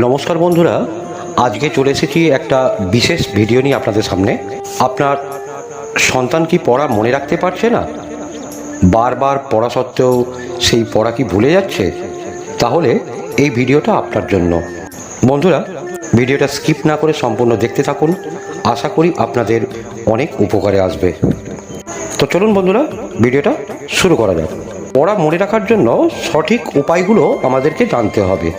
নমস্কার বন্ধুরা, আজকে চলে এসেছি একটা বিশেষ ভিডিও নিয়ে আপনাদের সামনে। আপনার সন্তান কি পড়া মনে রাখতে পারছে না? বারবার পড়া সত্ত্বেও সেই পড়া কি ভুলে যাচ্ছে? তাহলে এই ভিডিওটা আপনার জন্য। বন্ধুরা ভিডিওটা স্কিপ না করে সম্পূর্ণ দেখতে থাকুন। আশা করি আপনাদের অনেক উপকারে আসবে। তো চলুন বন্ধুরা ভিডিওটা শুরু করা যাক। পড়া মনে রাখার জন্য সঠিক উপায়গুলো আমাদেরকে জানতে হবে।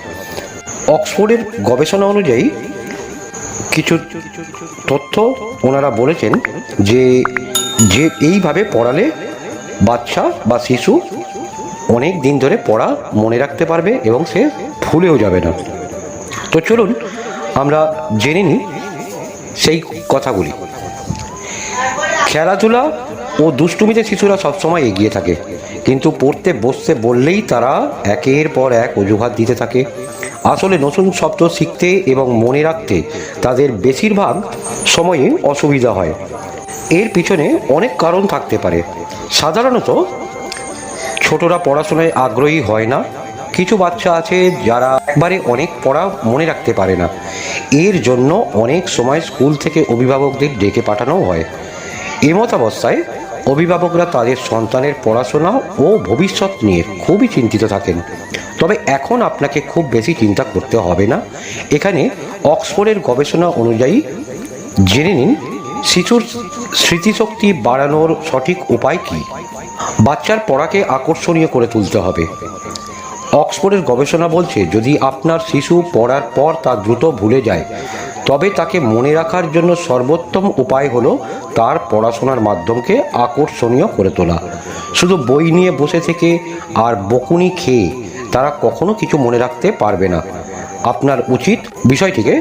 অক্সফোর্ডের গবেষণা অনুযায়ী কিছু তথ্য ওনারা বলেছেন যে যে এইভাবে পড়ালে বাচ্চা বা শিশু অনেক দিন ধরে পড়া মনে রাখতে পারবে এবং সে ভুলেও যাবে না। তো চলুন আমরা জেনে নিই সেই কথাগুলি। খেলাধুলা ও দুষ্টুমিতে শিশুরা সবসময় এগিয়ে থাকে। কিন্তু পড়তে, বসতে বললেই তারা একের পর এক অজুহাত দিতে থাকে। আসলে নতুন শব্দ শিখতে এবং মনে রাখতে তাদের বেশিরভাগ সময়ে অসুবিধা হয়। এর পিছনে অনেক কারণ থাকতে পারে। সাধারণত ছোটরা পড়াশোনায় আগ্রহী হয় না। কিছু বাচ্চা আছে যারা একবারে অনেক পড়া মনে রাখতে পারে না। এর জন্য অনেক সময় স্কুল থেকে অভিভাবকদের ডেকে পাঠানো হয়। এমতাবস্থায় অভিভাবকরা তাদের সন্তানের পড়াশোনা ও ভবিষ্যৎ নিয়ে খুবই চিন্তিত থাকেন। তবে এখন আপনাকে খুব বেশি চিন্তা করতে হবে না। এখানে অক্সফোর্ডের গবেষণা অনুযায়ী জেনে নিন, শিশুর স্মৃতিশক্তি বাড়ানোর সঠিক উপায় কী? বাচ্চার পড়াকে আকর্ষণীয় করে তুলতে হবে। অক্সফোর্ডের গবেষণা বলছে, যদি আপনার শিশু পড়ার পর তা দ্রুত ভুলে যায় তবে তাকে মনে রাখার জন্য সর্বোত্তম উপায় হলো তার পড়াশোনার মাধ্যমকে আকর্ষণীয় করে তোলা। শুধু বই নিয়ে বসে থেকে আর বকুনি খেয়ে তারা কখনো কিছু মনে রাখতে পারবে না। আপনার উচিত বিষয়টিকে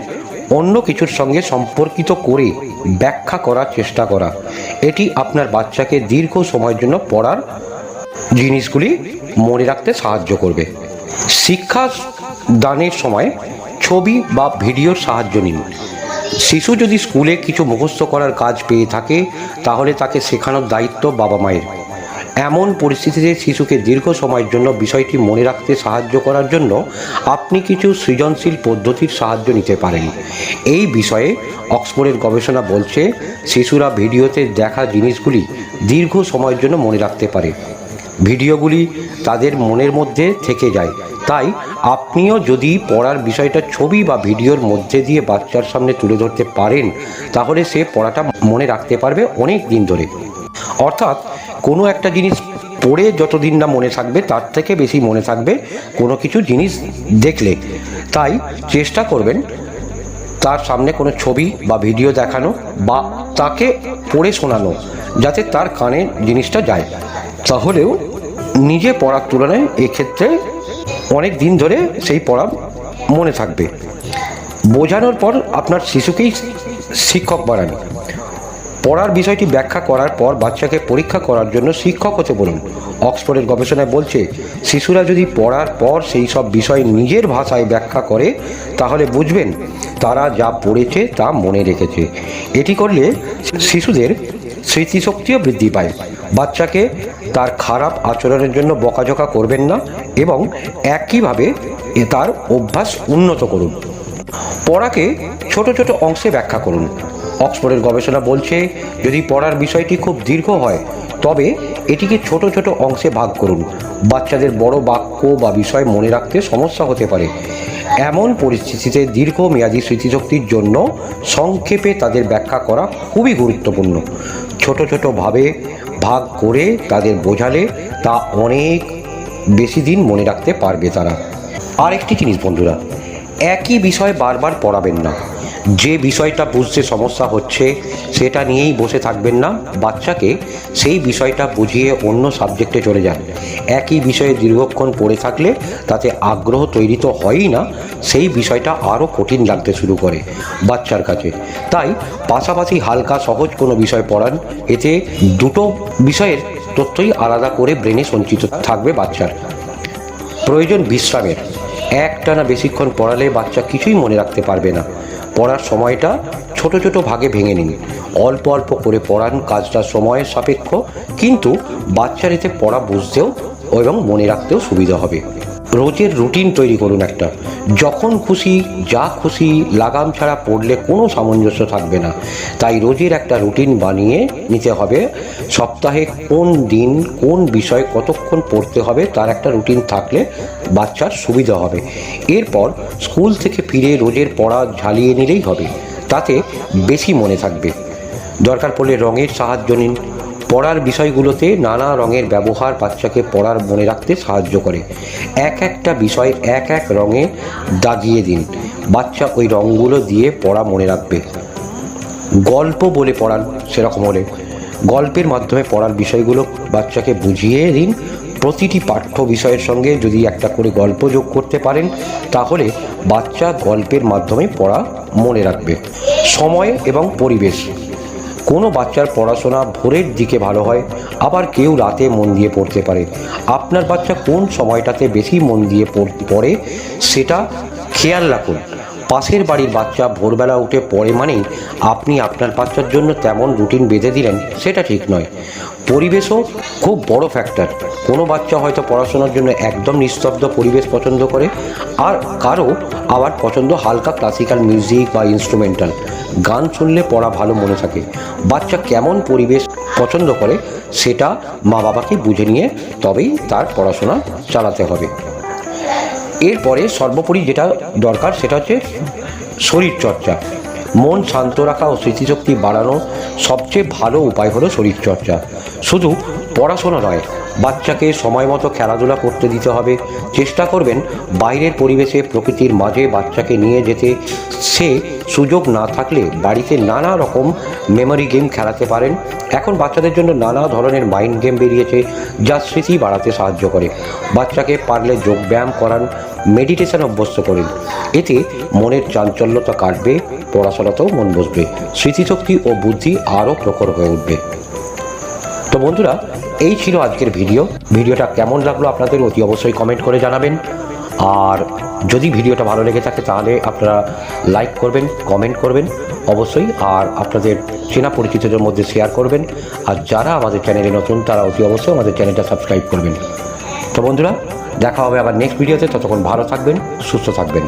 অন্য কিছুর সঙ্গে সম্পর্কিত করে ব্যাখ্যা করার চেষ্টা করা। এটি আপনার বাচ্চাকে দীর্ঘ সময়ের জন্য পড়ার জিনিসগুলি মনে রাখতে সাহায্য করবে। শিক্ষা দানের সময় ছবি বা ভিডিওর সাহায্য নিন। শিশু যদি স্কুলে কিছু মুখস্থ করার কাজ পেয়ে থাকে, তাহলে তাকে শেখানোর দায়িত্ব বাবা মায়ের। এমন পরিস্থিতিতে শিশুকে দীর্ঘ সময়ের জন্য বিষয়টি মনে রাখতে সাহায্য করার জন্য আপনি কিছু সৃজনশীল পদ্ধতির সাহায্য নিতে পারেন। এই বিষয়ে অক্সফোর্ডের গবেষণা বলছে, শিশুরা ভিডিওতে দেখা জিনিসগুলি দীর্ঘ সময়ের জন্য মনে রাখতে পারে। ভিডিওগুলি তাদের মনের মধ্যে থেকে যায়। তাই আপনিও যদি পড়ার বিষয়টা ছবি বা ভিডিওর মধ্যে দিয়ে বাচ্চার সামনে তুলে ধরতে পারেন, তাহলে সে পড়াটা মনে রাখতে পারবে অনেক দিন ধরে। অর্থাৎ কোনো একটা জিনিস পড়ে যতদিন না মনে থাকবে, তার থেকে বেশি মনে থাকবে কোনো কিছু জিনিস দেখলে। তাই চেষ্টা করবেন তার সামনে কোনো ছবি বা ভিডিও দেখানো বা তাকে পড়ে শোনানো, যাতে তার কানে জিনিসটা যায়। তাহলেও নিজে পড়ার তুলনায় এক্ষেত্রে অনেক দিন ধরে সেই পড়া মনে থাকবে। বোঝানোর পর আপনার শিশুকেই শিক্ষক বানান। পড়ার বিষয়টি ব্যাখ্যা করার পর বাচ্চাকে পরীক্ষা করার জন্য শিক্ষক হতে বলুন। অক্সফোর্ডের গবেষণায় বলছে, শিশুরা যদি পড়ার পর সেই সব বিষয় নিজের ভাষায় ব্যাখ্যা করে, তাহলে বুঝবেন তারা যা পড়েছে তা মনে রেখেছে। এটি করলে শিশুদের স্মৃতিশক্তিও বৃদ্ধি পায়। বাচ্চাকে তার খারাপ আচরণের জন্য বকাঝকা করবেন না এবং একইভাবে এ তার অভ্যাস উন্নত করুন। পড়াকে ছোট ছোট অংশে ব্যাখ্যা করুন। অক্সফোর্ডের গবেষণা বলছে, যদি পড়ার বিষয়টি খুব দীর্ঘ হয়, তবে এটিকে ছোট ছোট অংশে ভাগ করুন। বাচ্চাদের বড় বাক্য বা বিষয় মনে রাখতে সমস্যা হতে পারে। এমন পরিস্থিতিতে দীর্ঘমেয়াদী স্মৃতিশক্তির জন্য সংক্ষেপে তাদের ব্যাখ্যা করা খুবই গুরুত্বপূর্ণ। ছোট ছোট ভাবে ভাগ করে তাদের বোঝালে তা অনেক বেশি দিন মনে রাখতে পারবে তারা। আরেকটি জিনিস বন্ধুরা, একই বিষয় বারবার পড়াবেন না। যে বিষয়টা বুঝতে সমস্যা হচ্ছে, সেটা নিয়েই বসে থাকবেন না। বাচ্চাকে সেই বিষয়টা বুঝিয়ে অন্য সাবজেক্টে চলে যান। একই বিষয়ে দীর্ঘক্ষণ পড়ে থাকলে তাতে আগ্রহ তৈরি তো হয়ই না, সেই বিষয়টা আরও কঠিন লাগতে শুরু করে বাচ্চার কাছে। তাই পাশাপাশি হালকা সহজ কোনো বিষয় পড়ান, এতে দুটো বিষয়ের তথ্যই আলাদা করে ব্রেনে সঞ্চিত থাকবে বাচ্চার। প্রয়োজন বিশ্রামের। একটানা বেশিক্ষণ পড়ালে বাচ্চা কিছুই মনে রাখতে পারবে না। পড়ার সময়টা ছোট ছোট ভাগে ভেঙে নিন। অল্প অল্প করে পড়ান কাজটা সময়ের সাপেক্ষ, কিন্তু বাচ্চার এতে পড়া বুঝতেও এবং মনে রাখতেও সুবিধা হবে। রোজের রুটিন তৈরি করুন একটা। যখন খুশি, যা খুশি, লাগাম ছাড়া পড়লে কোনো সামঞ্জস্য থাকবে না। তাই রোজের একটা রুটিন বানিয়ে নিতে হবে। সপ্তাহে কোন দিন, কোন বিষয় কতক্ষণ পড়তে হবে, তার একটা রুটিন থাকলে বাচ্চার সুবিধা হবে। এরপর স্কুল থেকে ফিরে রোজের পড়া ঝালিয়ে নিলেই হবে। তাতে বেশি মনে থাকবে। দরকার পড়লে রঙের সাহায্য নিন পড়ার বিষয়গুলোতে নানা রঙের ব্যবহার বাচ্চাকে পড়ার মনে রাখতে সাহায্য করে। এক একটা বিষয় এক এক রঙে দাগিয়ে দিন। বাচ্চা ওই রঙগুলো দিয়ে পড়া মনে রাখবে। গল্প বলে পড়ান সেরকম হলে। গল্পের মাধ্যমে পড়ার বিষয়গুলো বাচ্চাকে বুঝিয়ে দিন। প্রতিটি পাঠ্য বিষয়ের সঙ্গে যদি একটা করে গল্প যোগ করতে পারেন, তাহলে বাচ্চা গল্পের মাধ্যমে পড়া মনে রাখবে। সময় এবং পরিবেশ। কোনো বাচ্চার পড়াশোনা ভোরের দিকে ভালো হয়, আবার কেউ রাতে মন দিয়ে পড়তে পারে। আপনার বাচ্চা কোন সময়টাতে বেশি মন দিয়ে পড়ে সেটা খেয়াল রাখুন। পাশের বাড়ির বাচ্চা ভোরবেলা উঠে পড়ে মানেই আপনি আপনার বাচ্চার জন্য তেমন রুটিন বেঁধে দিলেন, সেটা ঠিক নয়। পরিবেশও খুব বড় ফ্যাক্টর কোনো বাচ্চা হয়তো পড়াশোনার জন্য একদম নিস্তব্ধ পরিবেশ পছন্দ করে, আর কারও আবার পছন্দ হালকা ক্লাসিক্যাল মিউজিক বা ইনস্ট্রুমেন্টাল গান শুনলে পড়া ভালো মনে থাকে। বাচ্চা কেমন পরিবেশ পছন্দ করে, সেটা মা বাবাকে বুঝে নিয়ে তবেই তার পড়াশোনা চালাতে হবে। এরপরে সর্বোপরি যেটা দরকার সেটা হচ্ছে শরীরচর্চা মন শান্ত রাখা ও স্মৃতিশক্তি বাড়ানো সবচেয়ে ভালো উপায় হলো শরীরচর্চা শুধু পড়াশোনা নয়, বাচ্চাকে সময় মতো খেলাধুলা করতে দিতে হবে। চেষ্টা করবেন বাইরের পরিবেশে প্রকৃতির মাঝে বাচ্চাকে নিয়ে যেতে। সে সুযোগ না থাকলে বাড়িতে নানা রকম মেমোরি গেম খেলাতে পারেন। এখন বাচ্চাদের জন্য নানা ধরনের মাইন্ড গেম বেরিয়েছে, যা স্মৃতি বাড়াতে সাহায্য করে। বাচ্চাকে পারলে যোগব্যায়াম করান মেডিটেশন অভ্যস্ত করুন এতে মনের চাঞ্চল্যতা কাটবে, পড়াশোনাতেও মন বসবে, স্মৃতিশক্তি ও বুদ্ধি আরও প্রখর হয়ে উঠবে। তো বন্ধুরা, এই ছিল আজকের ভিডিও। ভিডিওটা কেমন লাগল আপনাদের অতি অবশ্যই কমেন্ট করে জানাবেন। আর যদি ভিডিওটা ভালো লেগে থাকে তাহলে আপনারা লাইক করবেন কমেন্ট করবেন অবশ্যই, আর আপনাদের চেনা পরিচিতদের মধ্যে শেয়ার করবেন। আর যারা আমাদের চ্যানেলে নতুন, তারা অতি অবশ্যই আমাদের চ্যানেলটা সাবস্ক্রাইব করবেন। তো বন্ধুরা দেখা হবে আবার নেক্সট ভিডিওতে ততক্ষণ ভালো থাকবেন সুস্থ থাকবেন।